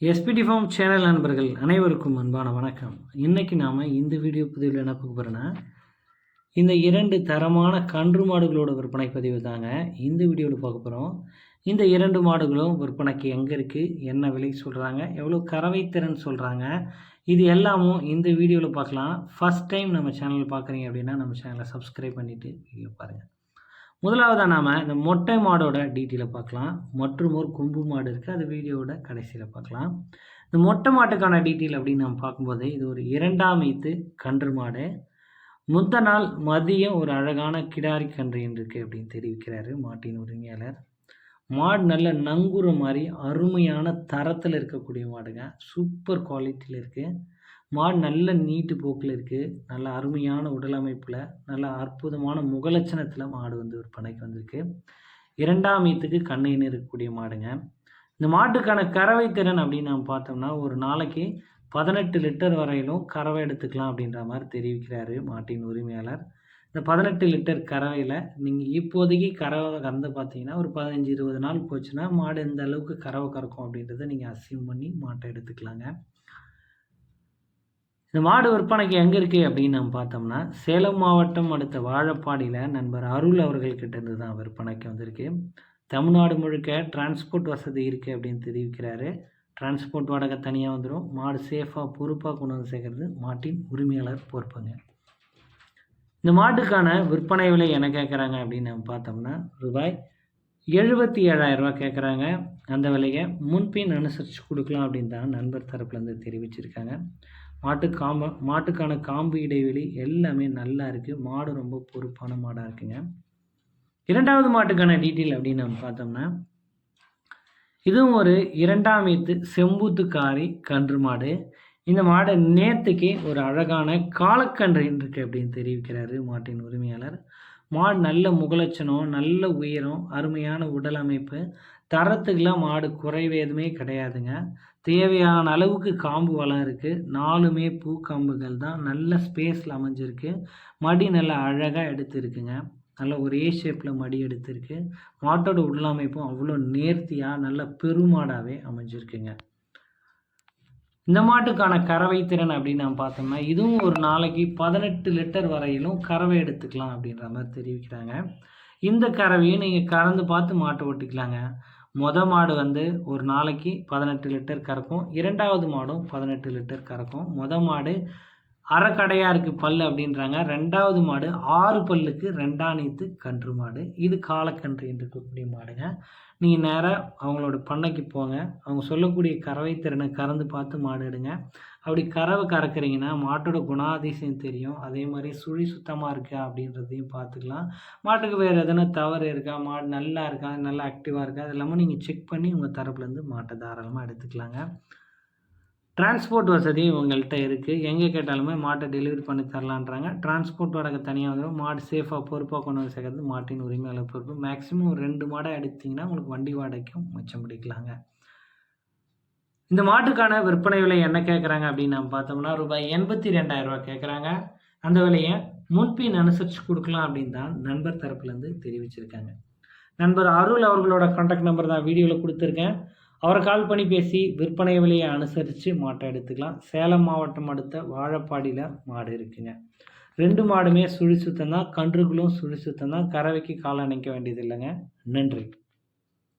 SPD form channel நண்பர்கள் அனைவருக்கும் அன்பான வணக்கம். இன்றைக்கி நாம் இந்த வீடியோ பதிவில் என்ன பார்க்க போகிறோன்னா இந்த இரண்டு தரமான கன்று மாடுகளோட விற்பனை பதிவு தாங்க இந்த வீடியோவில் பார்க்க போகிறோம் இந்த இரண்டு மாடுகளும் விற்பனைக்கு எங்கே இருக்குது என்ன விலை சொல்கிறாங்க எவ்வளோ கறவைத்திறன் சொல்கிறாங்க இது எல்லாமும் இந்த வீடியோவில் பார்க்கலாம். ஃபஸ்ட் டைம் நம்ம சேனல் பார்க்குறீங்க அப்படின்னா நம்ம சேனலை சப்ஸ்கிரைப் பண்ணிவிட்டு வீடியோ பாருங்கள் முதலாவதாக நாம் இந்த மொட்டை மாடோட டீட்டெயிலை பார்க்கலாம். மற்றும் ஒரு கொம்பு மாடு இருக்குது அது வீடியோவோட கடைசியில் பார்க்கலாம். இந்த மொட்டை மாட்டுக்கான டீட்டெயில் அப்படின்னு நம்ம பார்க்கும்போது இது ஒரு இரண்டாம் ஈத்து கன்று மாடு. முந்த நாள் மதியம் ஒரு அழகான கிடாரி கன்று என்று இருக்குது அப்படின்னு தெரிவிக்கிறாரு மாட்டின் உரிமையாளர். மாடு நல்ல நங்குற மாதிரி அருமையான தரத்தில் இருக்கக்கூடிய மாடுங்க. சூப்பர் குவாலிட்டியில் இருக்குது மாடு நல்ல நீட்டு போக்கில் இருக்குது நல்ல அருமையான உடல் அமைப்பில் நல்ல அற்புதமான முகலட்சணத்தில் மாடு வந்து விற்பனைக்கு வந்திருக்கு. இரண்டாம் ஈத்துக்கு கண்ணைன்னு இருக்கக்கூடிய மாடுங்க. இந்த மாட்டுக்கான கறவை திறன் அப்படின்னு நம்ம பார்த்தோம்னா ஒரு நாளைக்கு பதினெட்டு லிட்டர் வரையிலும் கறவை எடுத்துக்கலாம் அப்படின்ற மாதிரி தெரிவிக்கிறாரு மாட்டின் உரிமையாளர். இந்த பதினெட்டு லிட்டர் கறவையில் நீங்கள் இப்போதைக்கு கறவை கறந்து பார்த்தீங்கன்னா ஒரு பதினஞ்சு இருபது நாள் போச்சுன்னா மாடு எந்த அளவுக்கு கறவை கறக்கும் அப்படின்றத நீங்கள் அசியம் பண்ணி மாட்டை எடுத்துக்கலாங்க. இந்த மாடு விற்பனைக்கு எங்கே இருக்குது அப்படின்னு நம்ம பார்த்தோம்னா சேலம் மாவட்டம் அடுத்த வாழப்பாடியில் நண்பர் அருள் அவர்கள்கிட்ட இருந்து தான் விற்பனைக்கு வந்திருக்கு. தமிழ்நாடு முழுக்க டிரான்ஸ்போர்ட் வசதி இருக்குது அப்படின்னு தெரிவிக்கிறாரு. டிரான்ஸ்போர்ட் வாடகை தனியாக வந்துடும் மாடு சேஃபாக பொறுப்பாக கொண்டு வந்து சேர்க்கறது மாட்டின் உரிமையாளர் பொறுப்புங்க. இந்த மாட்டுக்கான விற்பனை விலை என்ன கேட்குறாங்க அப்படின்னு நம்ம பார்த்தோம்னா ரூபாய் எழுபத்தி ஏழாயிரரூபா கேட்குறாங்க அந்த விலையை முன்பின் அனுசரித்து கொடுக்கலாம் அப்படின்னு தான் நண்பர் தரப்புலேருந்து தெரிவிச்சிருக்காங்க. மாட்டு காம்பு மாட்டுக்கான காம்பு இடைவெளி எல்லாமே நல்லா இருக்குது மாடு ரொம்ப பொறுப்பான மாடாக இருக்குங்க. இரண்டாவது மாட்டுக்கான டீட்டெயில் அப்படின்னு நம்ம பார்த்தோம்னா இதுவும் ஒரு இரண்டாம் வீத்து செம்பூத்துக்காரி கன்று மாடு. இந்த மாடு நேற்றுக்கு ஒரு அழகான காலக்கன்று இருக்குது அப்படின்னு தெரிவிக்கிறாரு மாட்டின் உரிமையாளர். மாடு நல்ல முகலட்சணம் நல்ல உயரம் அருமையான உடல் அமைப்பு. தரத்துக்கெலாம் மாடு குறைவு எதுவுமே கிடையாதுங்க. தேவையான அளவுக்கு காம்பு வளம் இருக்குது நாலுமே பூ காம்புகள் தான். நல்ல ஸ்பேஸில் அமைஞ்சிருக்கு. மடி நல்லா அழகாக எடுத்துருக்குங்க. நல்ல ஒரே ஷேப்பில் மடி எடுத்திருக்கு. மாட்டோட உள்ளமைப்பும் அவ்வளோ நேர்த்தியாக நல்ல பெருமாடாகவே அமைஞ்சிருக்குங்க. இந்த மாட்டுக்கான கறவை திறன் அப்படின்னு நம்ம பார்த்தோம்னா இதுவும் ஒரு நாளைக்கு பதினெட்டு லிட்டர் வரையிலும் கறவை எடுத்துக்கலாம் அப்படின்ற மாதிரி தெரிவிக்கிறாங்க. இந்த கறவையும் நீங்கள் கறந்து பார்த்து மாட்டை ஓட்டிக்கலாங்க. மொத மாடு வந்து ஒரு நாளைக்கு பதினெட்டு லிட்டர் கறக்கும் இரண்டாவது மாடும் பதினெட்டு லிட்டர் கறக்கும். மொத மாடு அறக்கடையாக இருக்குது பல் அப்படின்றாங்க. ரெண்டாவது மாடு ஆறு பல்லுக்கு ரெண்டாணித்து கன்று மாடு. இது காலக்கன்று என்று இருக்கக்கூடிய மாடுங்க. நீங்கள் நேராக அவங்களோட பண்ணைக்கு போங்க. அவங்க சொல்லக்கூடிய கறவை திறனை கறந்து பார்த்து மாடு எடுங்க. அப்படி கறவை கறக்குறீங்கன்னா மாட்டோட குணாதிசயம் தெரியும். அதே மாதிரி சுழி சுத்தமாக இருக்கா அப்படின்றதையும் பார்த்துக்கலாம். மாட்டுக்கு வேறு எதனா தவறு இருக்கா? மாடு நல்லா இருக்கா? நல்லா ஆக்டிவாக இருக்கா? அது இல்லாமல் நீங்கள் செக் பண்ணி உங்கள் தரப்புலேருந்து மாட்டை தாராளமாக எடுத்துக்கலாங்க. டிரான்ஸ்போர்ட் வசதி உங்கள்கிட்ட இருக்குது எங்கே கேட்டாலுமே மாட்டை டெலிவரி பண்ணி தரலான்றாங்க. டிரான்ஸ்போர்ட் வாடகை தனியாக வந்துடும் மாடு சேஃபாக பொறுப்பாக கொண்டு வந்து சேர்க்கறது மாட்டின் உரிமையாளர் பொறுப்பு. மேக்ஸிமம் ரெண்டு மாடை எடுத்திங்கன்னா உங்களுக்கு வண்டி வாடகைக்கும் மிச்சம் பிடிக்கலாங்க. இந்த மாட்டுக்கான விற்பனை விலை என்ன கேட்குறாங்க அப்படின்னு நம்ம பார்த்தோம்னா ரூபாய் எண்பத்தி ரெண்டாயிரரூபா கேட்குறாங்க அந்த விலையை முன்பின் அனுசரித்து கொடுக்கலாம் அப்படின்னு தான் நண்பர் தரப்புலேருந்து தெரிவிச்சிருக்காங்க. நண்பர் அருள் அவர்களோட கான்டாக்ட் நம்பர் தான் வீடியோவில் கொடுத்துருக்கேன். அவரை கால் பண்ணி பேசி விற்பனை விலையை அனுசரித்து மாட்டை எடுத்துக்கலாம். சேலம் மாவட்டம் அடுத்த வாழப்பாடியில் மாடு இருக்குங்க. ரெண்டு மாடுமே சுழி சுத்தம் தான் கன்றுகளும் சுழி சுத்தம் தான் கறவைக்கு கால் அணைக்க வேண்டியது இல்லைங்க நன்றி.